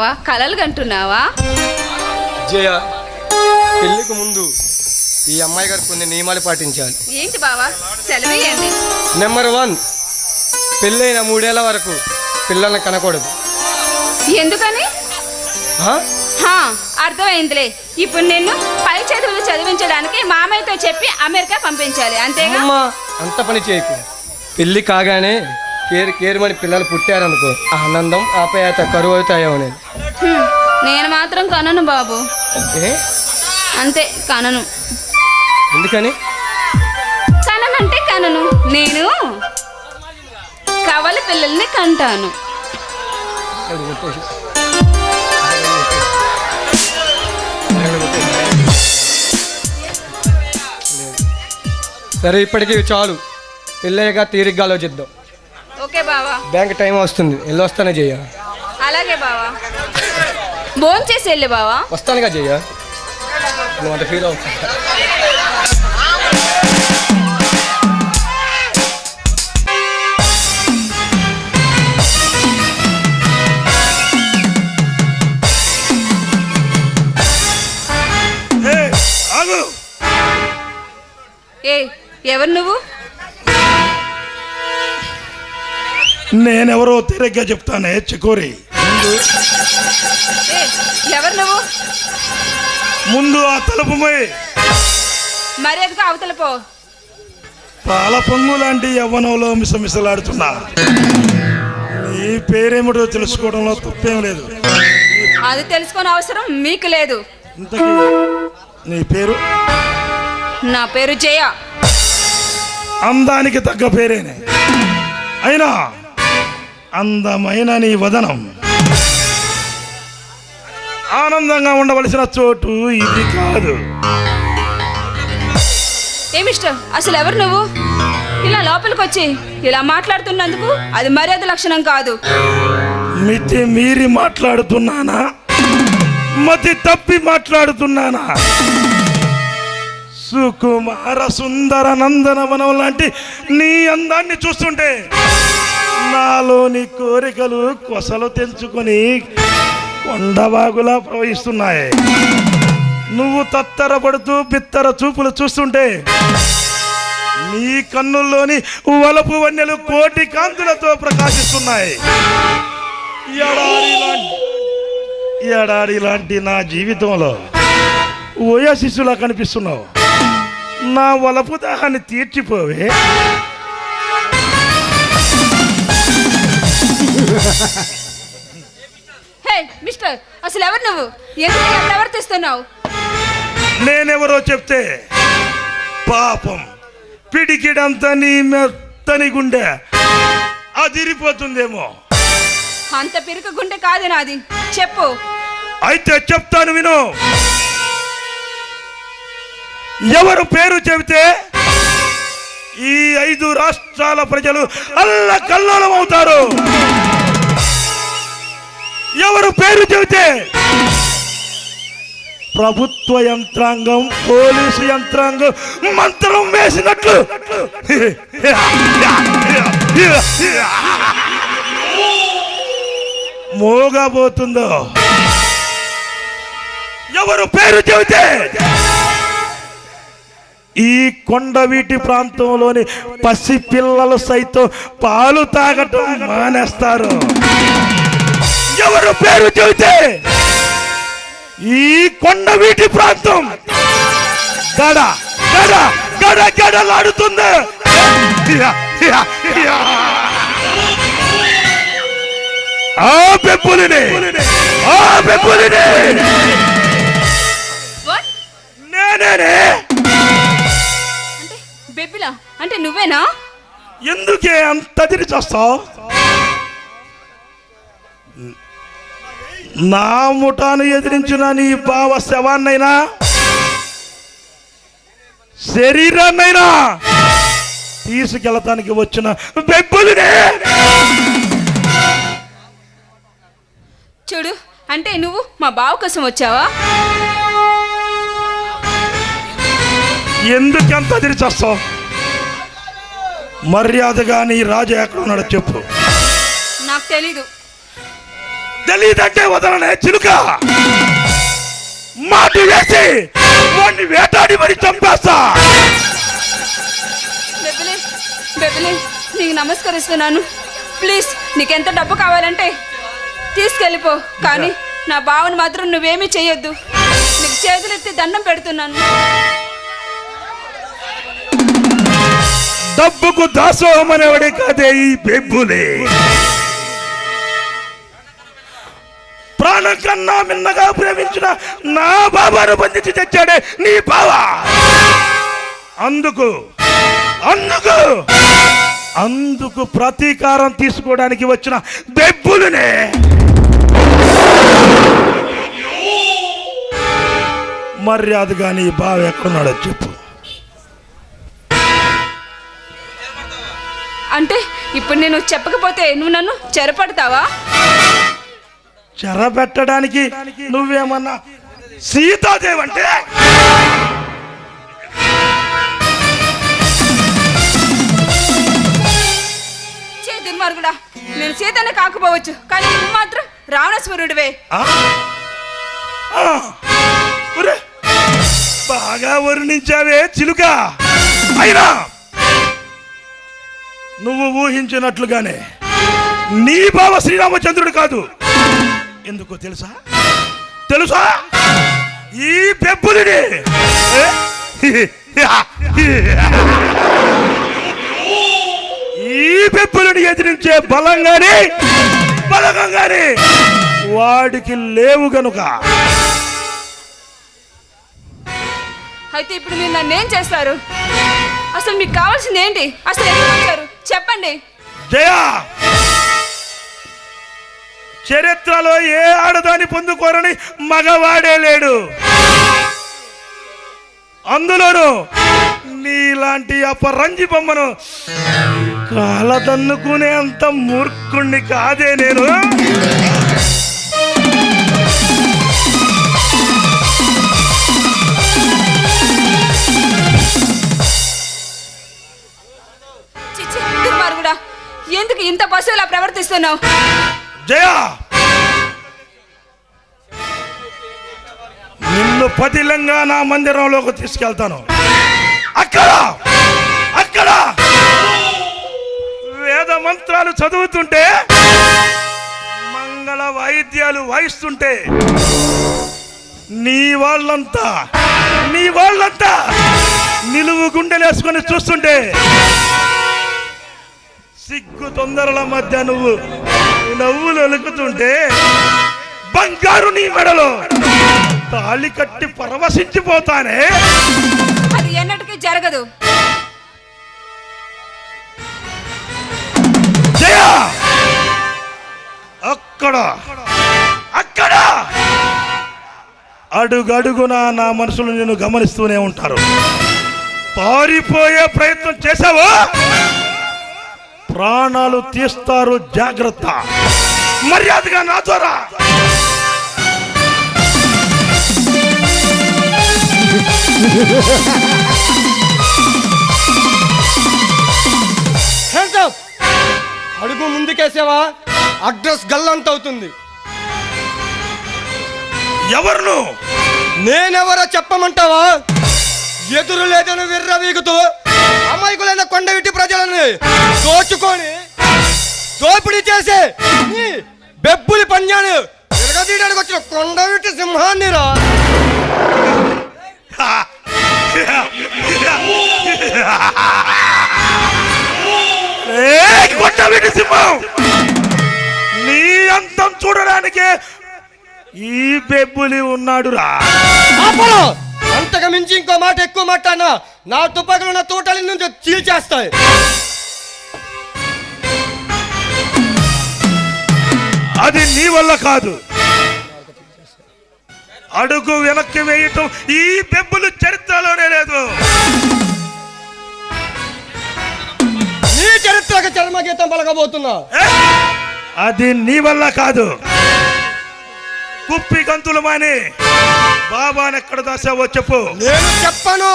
వా, కలలు కంటున్నావా జయ పెళ్ళికి ముందు ఈ అమ్మాయి గారు కొన్ని నియమాలు పాటించాలి. ఏంటి బావా? సెలవేయండి నెంబర్ వన్ పెళ్ళైన మూడేళ్ళ వరకు పిల్లల్ని కనకూడదు. ఎందుకని? అర్థమైందిలే. ఇప్పుడు నిన్ను పై చదువులు చదివించడానికి మామయ్యతో చెప్పి అమెరికా పంపించాలి అంతేగా? అంత పని చేయకు. పెళ్ళి కాగానే కేర్ కేరుమని పిల్లలు పుట్టారనుకో ఆనందం ఆప్యాయత కరువు అవుతాయేమో నేను. నేను మాత్రం కనను బాబు. అంతే కనను. ఎందుకని? కననంటే కనను. నేను కవల పిల్లల్ని కంటాను. సరే ఇప్పటికి చాలు. పెళ్ళయ్యాక తీరిగ్గా ఆలోచిద్దాం. ఓకే బావా. బ్యాంక్ టైం వస్తుంది. వెళ్ళొస్తానే చెయ్య అలాగే బావా. భోన్ చేసి వెళ్ళి బావా. వస్తానుగా నువ్వు అంత ఫీల్ అవుతా ఏ, ఆగు. ఏ ఎవరు నువ్వు? నేనెవరో తిరగ్గా చెప్తానే చికోరి. ఏ ఎవరు నువ్వు? ముందు ఆ తలుపు పోయి మర్యాదగా అవతల పో పాల పొంగు లాంటి యవ్వనంలో మిసమిసలాడుతున్నా. నీ పేరేమిటో తెలుసుకోవడంలో తప్పేం లేదు. అది తెలుసుకునే అవసరం మీకు లేదు. ఇంతకీ నీ పేరు? నా పేరు జయ. అందానికి తగ్గ పేరేనే. అయినా అందమైన నీ వదనం. ఆనందంగా ఉండవలసిన చోటు ఇది కాదు. ఏ మిస్టర్ అసలు ఎవరు నువ్వు? ఇలా లోపలికి వచ్చి ఇలా మాట్లాడుతున్నందుకు అది మర్యాద లక్షణం కాదు. మితి మీరి మాట్లాడుతున్నానా? మతి తప్పి మాట్లాడుతున్నానా? సుకుమార సుందర నందనవనం లాంటి నీ అందాన్ని చూస్తుంటే నాలోని కోరికలు కొసలు తెంచుకొని కొండవాగులా ప్రవహిస్తున్నాయి. నువ్వు తత్తరపడుతూ బిత్తర చూపులు చూస్తుంటే నీ కన్నుల్లోని వలపు వన్నెలు కోటి కాంతులతో ప్రకాశిస్తున్నాయి. ఎడారి లాంటి ఎడారి లాంటి నా జీవితంలో ఓయశిశులా కనిపిస్తున్నావు. నా వలపు దాహాన్ని తీర్చిపోవే. హే మిస్టర్ అసలు ఎవరు నువ్వు? ఎందుకు ప్రవర్తిస్తున్నావు? నేనెవరో చెప్తే పాపం పిడికిడంత నీ మెత్తని గుండె అదిరిపోతుందేమో. అంత పిరుక గుండె కాదు నాది. చెప్పు. అయితే చెప్తాను విను. ఎవరు పేరు చెబితే ఈ ఐదు రాష్ట్రాల ప్రజలు అల్ల కల్లోలం అవుతారు ఎవరు పేరు చెబితే ప్రభుత్వ యంత్రాంగం పోలీసు యంత్రాంగం మంత్రం వేసినట్లు. మోగబోతుందో. ఎవరు పేరు చెబితే ఈ కొండవీటి ప్రాంతంలోని పసిపిల్లలు సైతం పాలు తాగటం మానేస్తారు. ఎవరు పేరు చెబితే ఈ కొండవీటి ప్రాంతం. గడ గడ గడ గడలాడుతుంది. ఆ పెప్పులిని ఆ పెప్పులిని వాట్ నేనేనే అంటే బెబ్బిలా అంటే నువ్వేనా? ఎందుకే అంత తిరిగి చేస్తావు? నా ముఠాను ఎదిరించిన నీ బావ శవాన్నైనా? శరీరాన్నైనా? తీసుకెళ్ళటానికి వచ్చిన బెబ్బులినే చూడు అంటే నువ్వు మా బావ కోసం వచ్చావా? ఎందుకు అంత తిరిగి చేస్తావు? మర్యాదగా నీ రాజు ఎక్కడ ఉన్నాడో చెప్పు. నాకు తెలీదు. తెలీదంటే వదలనే చిలుక. మాటి వేసి వాడిని వేటాడి మరి చంపేస్తా. నీకు నమస్కరిస్తున్నాను. ప్లీజ్ నీకెంత డబ్బు కావాలంటే తీసుకెళ్ళిపో. కానీ నా బావను మాత్రం నువ్వేమీ చెయ్యొద్దు. నీకు చేతులెత్తి దండం పెడుతున్నాను. డబ్బుకు దాసోహం అనేవాడే కాదే ఈ బెబ్బులే ప్రాణం కన్నా మిన్నగా ప్రేమించిన నా బాబాను బంధించి తెచ్చాడే నీ బావా. అందుకు అందుకు అందుకు ప్రతీకారం తీసుకోవడానికి వచ్చిన బెబ్బులనే మర్యాదగా నీ బావ ఎక్కడున్నాడో చెప్పు. అంటే ఇప్పుడు నేను చెప్పకపోతే నువ్వు నన్ను చెరపడతావా? చెర పెట్టడానికి నువ్వేమన్నా సీతాదేవి అంటే? దుర్మార్గుడా నేను సీతనే కాకపోవచ్చు కానీ నువ్వు మాత్రం రావణస్వరుడివే బాగా వర్ణించావే చిలుక. అయినా నువ్వు ఊహించినట్లుగానే నీ బావ శ్రీరామచంద్రుడు కాదు. ఎందుకో తెలుసా? తెలుసా? ఈ పెప్పులిని ఏ? ఈ పెప్పులను ఎదిరించే బలంగానే బలగంగానే వాడికి లేవు గనుక. అయితే ఇప్పుడు మీరు నన్ను ఏం చేస్తారు? అసలు మీకు కావాల్సింది ఏంటి? అసలు వచ్చారు? చెప్పండి. జయ! చరిత్రలో ఏ ఆడదాన్ని పొందుకోరని మగవాడే లేడు. అందులోనూ నీలాంటి అపరంజి బొమ్మను కాలదన్నుకునే అంత మూర్ఖుణ్ణి కాదే నేను. ఎందుకు ఇంత పశువులా ప్రవర్తిస్తున్నావు? జయ! నిన్ను పతిలంగా నా మందిరంలోకి తీసుకెళ్తాను. అక్కడ! అక్కడ! వేద మంత్రాలు చదువుతుంటే మంగళ వాయిద్యాలు వాయిస్తుంటే నీ వాళ్ళంతా నీ వాళ్ళంతా నిలువు గుండెలేసుకొని చూస్తుంటే సిగ్గు తొందరల మధ్య నువ్వు నవ్వులు ఒలుకుతుంటే బంగారు నీ మెడలో తాళి కట్టి పరవశించిపోతానే? అది ఎన్నటికీ జరగదు. అక్కడ! అక్కడ! అడుగడుగున నా మనసులు నేను గమనిస్తూనే ఉంటారు. పారిపోయే ప్రయత్నం చేశావో? ప్రాణాలు తీస్తారు జాగ్రత్త. మర్యాదగా నా ద్వారా. Hands up! అడుగు ముందుకేసావా? అడ్రస్ గల్లంత అవుతుంది ఎవరు నేనెవరో చెప్పమంటావా? ఎదురు లేదని విర్రవీగుతూ అమాయకులైన కొండవిటి ప్రజలని దోచుకొని దోపిడీ చేసి బెబ్బులి పంజాను విరగదీయడానికి వచ్చిన కొండవిటి సింహాన్ని రా. సింహం? నీ అంతం చూడడానికే ఈ బెబ్బులి ఉన్నాడురా. అంతకు మించి ఇంకో మాట ఎక్కువ మాట్లాడినా నా తుపాకులు నా తోటల నుంచి చీల్చేస్తాయి. అది నీ వల్ల కాదు. అడుగు వెనక్కి వేయటం ఈ బెబ్బులు చరిత్రలోనే లేదు. నీ చరిత్రకు చర్మగీతం పలకబోతున్నా? అది నీ వల్ల కాదు. కుప్పి గంతులు మాని. బాబాని ఎక్కడ దాసావో చెప్పు. నేను చెప్పను.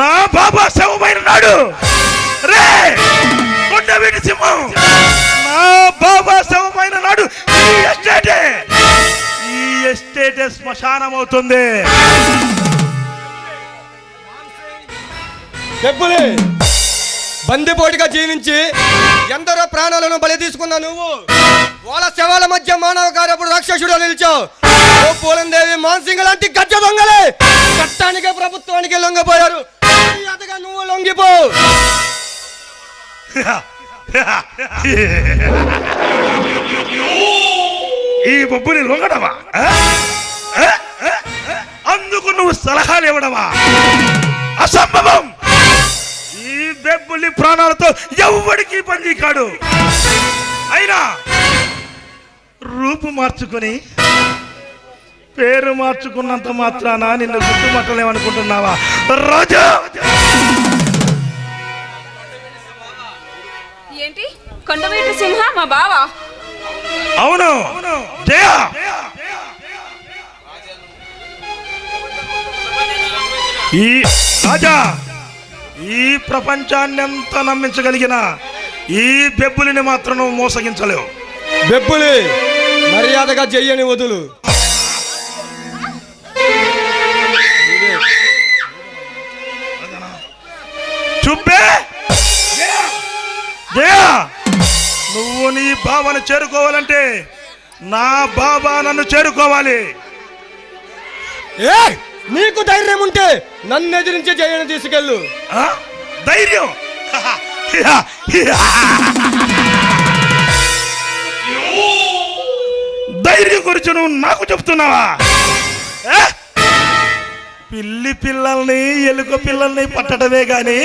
నా బాబా శవమైన నాడు. కొండవీటి సింహం. నా బాబా శవమైన నాడు ఈ ఎస్టేటే. ఈ ఎస్టేటే శ్మశానం అవుతుంది డబ్బులే బందిపోటుగా జీవించి ఎందరో ప్రాణాలను బలి తీసుకున్నా నువ్వు. వాళ్ళ శవాల మధ్య మానవ కార్యప్పుడు రాక్షసుడు నిలిచావు. ఓ పూలందేవి మాన్సింగ్ లాంటి గజ్జ దొంగలే. చట్టానికి ప్రభుత్వానికి లొంగిపోయారు. మర్యాదగా నువ్వు లొంగిపో. ఈ బొబ్బుని లొంగడమా? అందుకు నువ్వు సలహాలు ఇవ్వడమా? అసంభవం! బెబ్బులి ప్రాణాలతో ఎవ్వడికి బందీ కాడు అయినా రూపు మార్చుకొని పేరు మార్చుకున్నంత మాత్రాన నిన్ను గుర్తుమట్టలేమనుకుంటున్నావా రాజా! ఏంటి? కొండవీటి సింహ మా బావా? అవును. జయ! ఈ రాజా! ఈ ప్రపంచాన్ని ఎంత నమ్మించగలిగిన ఈ బెబ్బులిని మాత్రం నువ్వు మోసగించలేవు. బెబ్బులి మర్యాదగా చెయ్యని వదులు. చుబ్బే! నువ్వు నీ బావను చేరుకోవాలంటే నా బాబా నన్ను చేరుకోవాలి. ఏ నీకు ధైర్యం ఉంటే నన్ను ఎదిరించి జయని తీసుకెళ్ళు. ఆ? ధైర్యం? ధైర్యం గురించి నువ్వు నాకు చెప్తున్నావా? ఏ? పిల్లి పిల్లల్ని ఎలుక పిల్లల్ని పట్టడమే గాని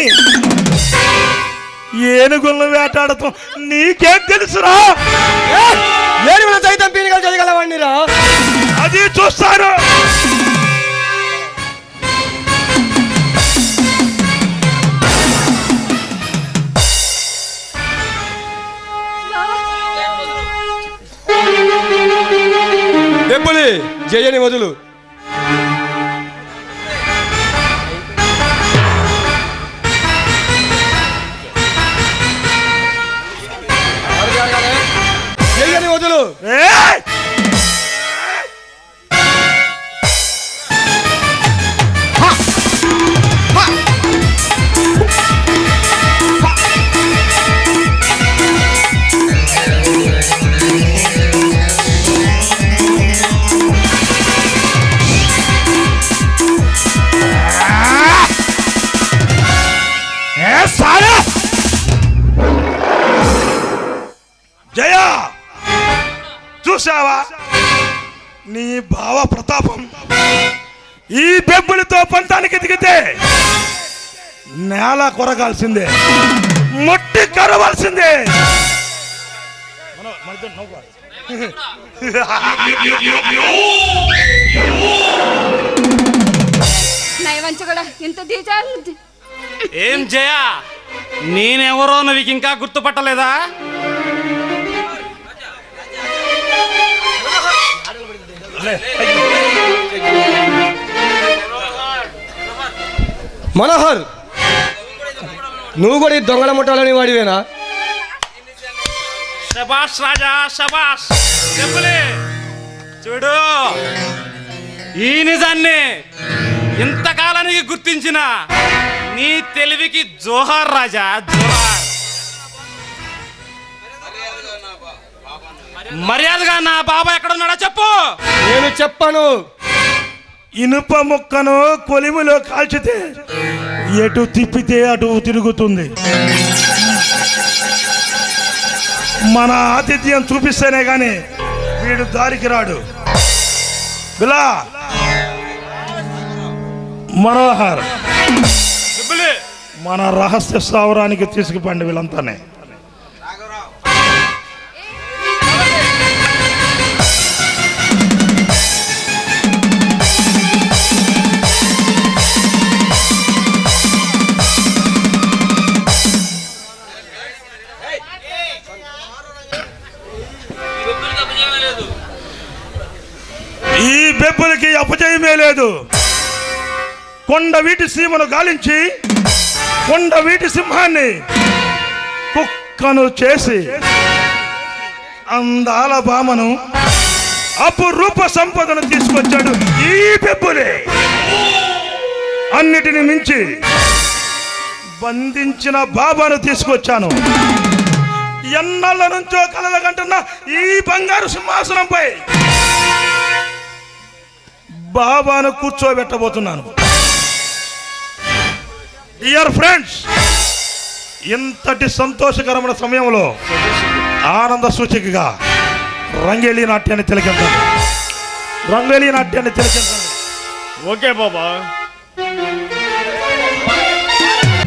ఏనుగులను వేటాడతాం నీకేం తెలుసురా? ఏడుగుల సైతం పీనికలు చేయగలవాడిని రా అది చూస్తాను. బెబ్బులి జయని వదులు. కొరగాల్సిందే. మొట్టి కరవాల్సిందే. ఇంత దీచాలు ఏం జయ? నేనెవరో నువ్వు ఇంకా గుర్తుపట్టలేదా? మనోహర్! నువ్వు కూడా ఈ దొంగల ముట్టాలని వాడివేనా? శబాష్ రాజా శబాష్ చెప్పులే. చూడు ఈ నిజాన్ని ఇంతకాలానికి గుర్తించిన నీ తెలివికి జోహార్ రాజా జోహార్. మర్యాదగా నా బాబా ఎక్కడున్నాడో చెప్పు. నేను చెప్పను. ఇనుప ముక్కను కొలిమిలో కాల్చితే ఎటు తిప్పితే అటు తిరుగుతుంది. మన ఆతిథ్యం చూపిస్తేనే గాని వీడు దారికి రాడు. బిలా మనోహర్ మన రహస్య స్థావరానికి తీసుకుపండి వీళ్ళంతానే. పెప్పులకి అపజయమే లేదు. కొండ వీటి సీమను గాలించి కొండ వీటి సింహాన్ని కుక్కను చేసి అందాల భామను అపురూప సంపదను తీసుకొచ్చాడు ఈ పెప్పులే అన్నిటిని మించి బంధించిన బాబాను తీసుకొచ్చాను. ఎన్నాళ్ళ నుంచో కలలగంటున్న ఈ బంగారు సింహాసనంపై బాబాను కూర్చోబెట్టబోతున్నాను. డియర్ ఫ్రెండ్స్ ఇంతటి సంతోషకరమైన సమయంలో ఆనంద సూచికగా రంగేలి నాట్యాన్ని తిలకించండి. రంగేలి నాట్యాన్ని తిలకించండి. ఓకే బాబా.